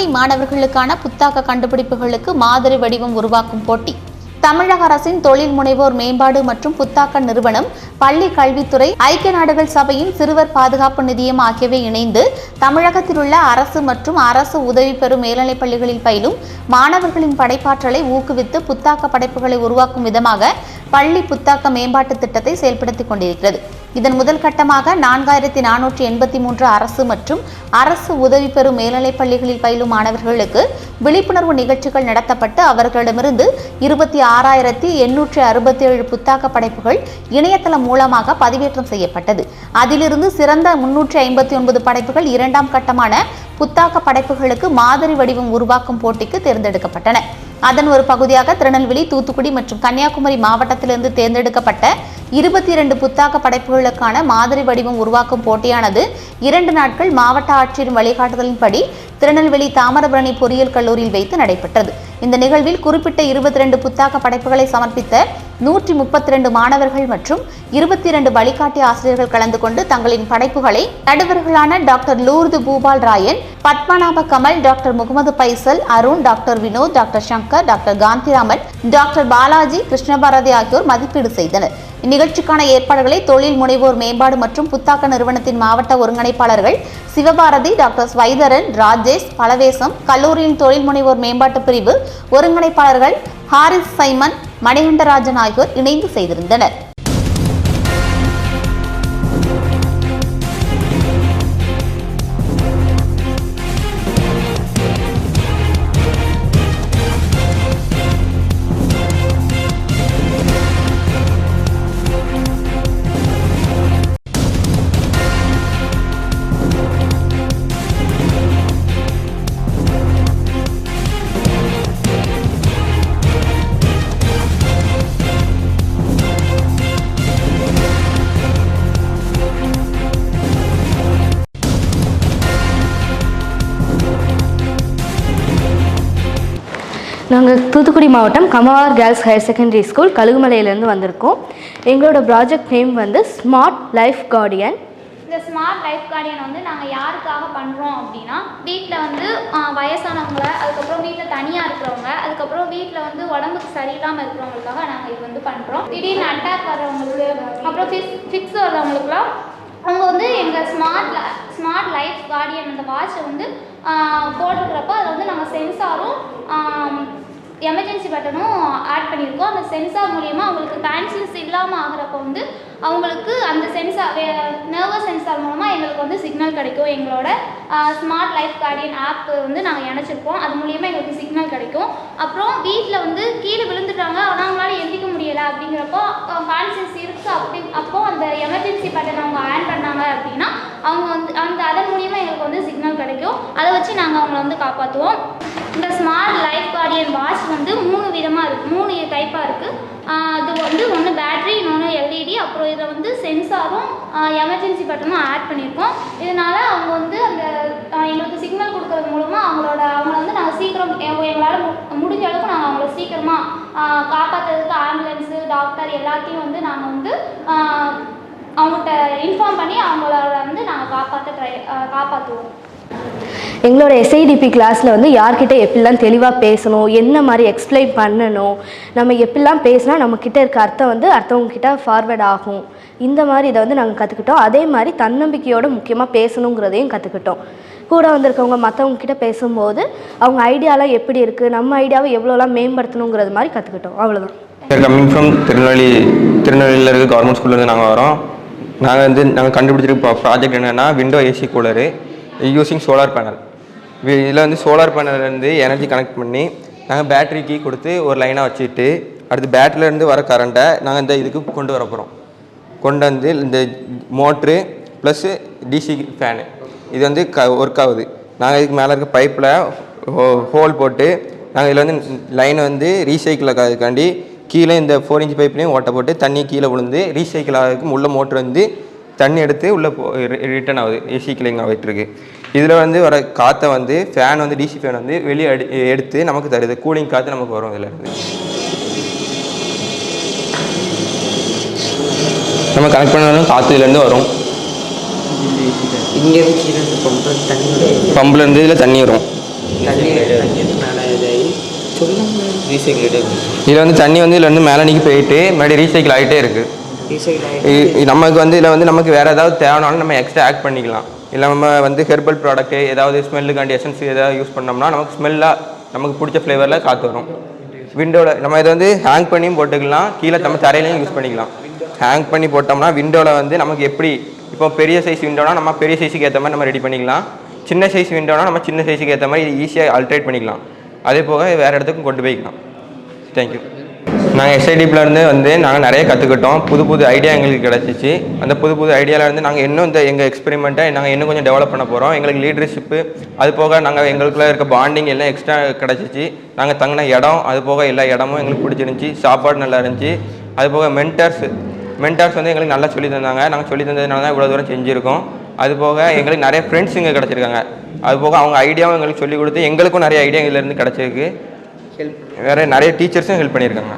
பள்ளி மாணவர்களுக்கான புத்தாக்க கண்டுபிடிப்புகளுக்கு மாதிரி வடிவம் உருவாக்கும் போட்டி. தமிழக அரசின் தொழில் முனைவோர் மேம்பாடு மற்றும் புத்தாக்க நிறுவனம் பள்ளி கல்வித்துறை ஐக்கிய நாடுகள் சபையின் சிறுவர் பாதுகாப்பு நிதியம் ஆகியவை இணைந்து தமிழகத்தில் உள்ள அரசு மற்றும் அரசு உதவி பெறும் மேல்நிலைப் பள்ளிகளில் பயிலும் மாணவர்களின் படைப்பாற்றலை ஊக்குவித்து புத்தாக்க படைப்புகளை உருவாக்கும் விதமாக பள்ளி புத்தாக்க மேம்பாட்டு திட்டத்தை செயல்படுத்திக் கொண்டிருக்கிறது. இதன் முதல் கட்டமாக நான்காயிரத்தி நானூற்றி எண்பத்தி மூன்று அரசு மற்றும் அரசு உதவி பெறும் மேல்நிலைப் பள்ளிகளில் பயிலும் மாணவர்களுக்கு விழிப்புணர்வு நிகழ்ச்சிகள் நடத்தப்பட்டு அவர்களிடமிருந்து இருபத்தி ஆறாயிரத்தி எண்ணூற்றி அறுபத்தி ஏழு புத்தாக்க படைப்புகள் இணையதளம் மூலமாக பதிவேற்றம் செய்யப்பட்டது. அதிலிருந்து சிறந்த முன்னூற்றி ஐம்பத்தி ஒன்பது படைப்புகள் இரண்டாம் கட்டமான புத்தாக்க படைப்புகளுக்கு மாதிரி வடிவம் உருவாக்கும் போட்டிக்கு தேர்ந்தெடுக்கப்பட்டன. அதன் ஒரு பகுதியாக திருநெல்வேலி தூத்துக்குடி மற்றும் கன்னியாகுமரி மாவட்டத்திலிருந்து தேர்ந்தெடுக்கப்பட்ட இருபத்தி இரண்டு புத்தாக்க படைப்புகளுக்கான மாதிரி வடிவம் உருவாக்கும் போட்டியானது இரண்டு நாட்கள் மாவட்ட ஆட்சியரின் வழிகாட்டுதலின்படி திருநெல்வேலி தாமிரபரணி பொறியியல் கல்லூரியில் வைத்து நடைபெற்றது. இந்த நிகழ்வில் குறிப்பிட்ட இருபத்தி ரெண்டு புத்தாக்க படைப்புகளை சமர்ப்பித்த நூற்றி முப்பத்தி ரெண்டு மாணவர்கள் மற்றும் இருபத்தி இரண்டு வழிகாட்டி ஆசிரியர்கள் கலந்து கொண்டு தங்களின் படைப்புகளை நடுவர்களான doctor Lourdu Bhupal Rayan Padmanabha Kamal doctor Mohammed Faisal Arun doctor Vinod doctor Shankar doctor Gandhiraman doctor Balaji Krishnabharathi ஆகியோர் மதிப்பீடு செய்தனர். இந்நிகழ்ச்சிக்கான ஏற்பாடுகளை தொழில் முனைவோர் மேம்பாடு மற்றும் புத்தாக்க நிறுவனத்தின் மாவட்ட ஒருங்கிணைப்பாளர்கள் சிவபாரதி டாக்டர் ஸ்வைதரன் ராஜேஷ் பலவேசம் கல்லூரியின் தொழில் முனைவோர் மேம்பாட்டு பிரிவு ஒருங்கிணைப்பாளர்கள் ஹாரிஸ் சைமன் மணிகண்டராஜன் ஆகியோர் இணைந்து செய்திருந்தனர். நாங்கள் தூத்துக்குடி மாவட்டம் Kammavar girls higher secondary school கழுகுமலையிலேருந்து வந்திருக்கோம். எங்களோட ப்ராஜெக்ட் நேம் வந்து ஸ்மார்ட் லைஃப் கார்டியன் இந்த ஸ்மார்ட் லைஃப் கார்டியன் வந்து நாங்கள் யாருக்காக பண்ணுறோம் அப்படின்னா வீட்டில் வந்து ஆஹ், வயசானவங்க அதுக்கப்புறம் வீட்டில் தனியாக இருக்கிறவங்க அதுக்கப்புறம் வீட்டில் வந்து உடம்புக்கு சரியில்லாமல் இருக்கிறவங்களுக்காக நாங்கள் இது வந்து பண்ணுறோம் திடீர்னு அட்டாக் வர்றவங்களுக்கு அப்புறம் ஃபிக்ஸ் ஃபிக்ஸ் வர்றவங்களுக்குலாம் அவங்க வந்து எங்கள் ஸ்மார்ட் ஸ்மார்ட் லைஃப் கார்டியன் அந்த வாட்சை வந்து போட்டிருக்கிறப்ப அதில் வந்து நாங்கள் சென்சாரும் எமர்ஜென்சி பட்டனும் ஆட் பண்ணியிருக்கோம். அந்த சென்சார் மூலியமாக அவங்களுக்கு கான்சியஸ் இல்லாமல் ஆகிறப்ப வந்து அவங்களுக்கு அந்த சென்சார் நர்வஸ் சென்சார் மூலமாக எங்களுக்கு வந்து சிக்னல் கிடைக்கும். எங்களோட ஸ்மார்ட் லைஃப் கார்டியன் ஆப் வந்து நாங்கள் இணைச்சிருக்கோம். அது மூலியமாக எங்களுக்கு சிக்னல் கிடைக்கும். அப்புறம் வீட்டில் வந்து கீழே விழுந்துட்டாங்க. ஆனால் அவங்களால எழுதி முடியலை அப்படிங்கிறப்போ கான்சியஸ் இருக்குது அப்படி அப்போ அந்த எமர்ஜென்சி பட்டன் அவங்க ஆன் பண்ணாங்க அப்படின்னா அவங்க வந்து அந்த அதன் மூலியமாக எங்களுக்கு வந்து சிக்னல் கிடைக்கும். அதை வச்சு நாங்கள் அவங்கள வந்து காப்பாற்றுவோம் இந்த ஸ்மார்ட் லைஃப் கார்டியன் வாட்ச் வந்து மூணு விதமாக இருக்குது மூணு டைப்பாக இருக்குது அது வந்து ஒன்று பேட்ரி இன்னொன்று எல்இடி அப்புறம் இதில் வந்து சென்சாரும் எமர்ஜென்சி பட்டனும் ஆட் பண்ணியிருக்கோம் இதனால் அவங்க வந்து அந்த எங்களுக்கு சிக்னல் கொடுக்கறது மூலமாக அவங்களோட அவங்கள வந்து நாங்கள் சீக்கிரம் எங்களால் முடிஞ்ச அளவுக்கு நாங்கள் அவங்கள சீக்கிரமாக காப்பாற்றுறதுக்கு ஆம்புலன்ஸு டாக்டர் எல்லாத்தையும் வந்து நாங்கள் வந்து அவங்கள்ட்ட இன்ஃபார்ம் பண்ணி அவங்கள வந்து நாங்கள் காப்பாற்ற ட்ரை காப்பாற்றுவோம் எங்களோட எஸ்ஐடிபி கிளாஸில் வந்து யார்கிட்ட எப்படிலாம் தெளிவாக பேசணும் என்ன மாதிரி எக்ஸ்பிளைன் பண்ணணும் நம்ம எப்படிலாம் பேசினா நம்மக்கிட்ட இருக்க அர்த்தம் வந்து அடுத்தவங்க ஃபார்வேர்ட் ஆகும். இந்த மாதிரி இதை வந்து நாங்கள் கற்றுக்கிட்டோம் அதே மாதிரி தன்னம்பிக்கையோடு முக்கியமாக பேசணுங்கிறதையும் கற்றுக்கிட்டோம் கூட வந்திருக்கவங்க மற்றவங்கக்கிட்ட பேசும்போது அவங்க ஐடியாலாம் எப்படி இருக்குது நம்ம ஐடியாவை எவ்வளோலாம் மேம்படுத்தணுங்கிறது மாதிரி கற்றுக்கிட்டோம் அவ்வளோதான் கம்மிங் ஃப்ரம் திருநெல்வேலி திருநெல்வேலியில் இருக்க கவர்மெண்ட் ஸ்கூல்லேருந்து நாங்கள் வரோம். நாங்கள் வந்து நாங்கள் கண்டுபிடிச்சிருக்க ப்ராஜெக்ட் என்னென்னா window AC cooler using solar panel இதில் வந்து சோலார் பேனல்லேருந்து எனர்ஜி கனெக்ட் பண்ணி நாங்கள் பேட்டரிக்கு கொடுத்து ஒரு லைனாக வச்சுட்டு அடுத்து பேட்டரியிலேருந்து வர கரண்ட்டை நாங்கள் இந்த இதுக்கு கொண்டு வர போகிறோம் கொண்டு வந்து இந்த மோட்ரு ப்ளஸ்ஸு டிசி ஃபேனு இது வந்து க ஒர்க் ஆகுது. நாங்கள் இதுக்கு மேலே இருக்க பைப்பில் ஹோல் போட்டு நாங்கள் இதில் வந்து லைனை வந்து ரீசைக்கிள் ஆகிறதுக்காண்டி கீழே இந்த ஃபோர் இன்ச் பைப்லேயும் ஓட்டை போட்டு தண்ணி கீழே விழுந்து ரீசைக்கிள் ஆகிறதுக்கு உள்ள மோட்ரு வந்து தண்ணி எடுத்து உள்ளே ரிட்டர்ன் ஆகுது. ரீசைக்கிளிங் ஆகிட்டுருக்கு இதில் வந்து வர காற்றை வந்து ஃபேன் வந்து டிசி ஃபேன் வந்து வெளியே அடி எடுத்து நமக்கு தருது. கூலிங் காற்று நமக்கு வரும் இதில் இருந்து. நம்ம கனெக்ட் பண்ணாலும் காற்று இதுலேருந்து வரும். பம்புலேருந்து இதில் தண்ணி வரும். ரீசைக்கிள் இதில் வந்து தண்ணி வந்து இதில் வந்து மேலே நீக்கி போயிட்டு மறுபடியும் ரீசைக்கிள் ஆகிட்டே இருக்குது ரீசைக்கிள் நமக்கு வந்து இதில் வந்து நமக்கு வேறு ஏதாவது தேவைனாலும் நம்ம எக்ஸ்ட்ரா ஆட் பண்ணிக்கலாம். இல்லை நம்ம வந்து ஹெர்பல் ப்ராடக்ட்டு ஏதாவது ஸ்மெல்லுக்காண்டி எசன்ஸ் ஏதாவது யூஸ் பண்ணோம்னா நமக்கு ஸ்மெல்லாக நமக்கு பிடிச்ச ஃப்ளேவரில் காற்று வரும். விண்டோவில் நம்ம இதை வந்து ஹேங் பண்ணியும் போட்டுக்கலாம். கீழே நம்ம தரையிலையும் யூஸ் பண்ணிக்கலாம். ஹேங் பண்ணி போட்டோம்னா விண்டோவில் வந்து நமக்கு எப்படி இப்போ பெரிய சைஸ் விண்டோனா நம்ம பெரிய சைஸுக்கு ஏற்ற மாதிரி நம்ம ரெடி பண்ணிக்கலாம். சின்ன சைஸ் விண்டோனா நம்ம சின்ன சைஸுக்கு ஏற்ற மாதிரி ஈஸியாக அல்ட்ரேட் பண்ணிக்கலாம். அதே போக வேறு இடத்துக்கும் கொண்டு போய்க்கலாம். தேங்க்யூ நாங்கள் எஸ்ஐடிப்பில் இருந்து வந்து நாங்கள் நிறைய கற்றுக்கிட்டோம் புது புது ஐடியா எங்களுக்கு கிடச்சிச்சு. அந்த புது புது ஐடியாவில் இருந்து நாங்கள் இன்னும் இந்த எங்கள் எக்ஸ்பெரிமெண்ட்டை நாங்கள் இன்னும் கொஞ்சம் டெவலப் பண்ண போகிறோம் எங்களுக்கு லீடர்ஷிப்பு அது போக நாங்கள் எங்களுக்குள்ள இருக்க பாண்டிங் எல்லாம் எக்ஸ்ட்ரா கிடச்சிச்சு. நாங்கள் தங்கின இடம் அது போக எல்லா இடமும் எங்களுக்கு பிடிச்சிருந்துச்சி. சாப்பாடு நல்லா இருந்துச்சு. அது போக மென்டர்ஸ் மென்டார்ஸ் வந்து எங்களுக்கு நல்லா சொல்லி தந்தாங்க. நாங்கள் சொல்லி தந்ததுனால தான் இவ்வளோ தூரம் செஞ்சுருக்கோம். அது போக எங்களுக்கு நிறைய ஃப்ரெண்ட்ஸ் இங்கே கிடச்சிருக்காங்க. அது போக அவங்க ஐடியாவும் எங்களுக்கு சொல்லி கொடுத்து எங்களுக்கும் நிறைய ஐடியா இதிலேருந்து கிடச்சிருக்கு. வேறு நிறைய டீச்சர்ஸும் ஹெல்ப் பண்ணியிருக்காங்க.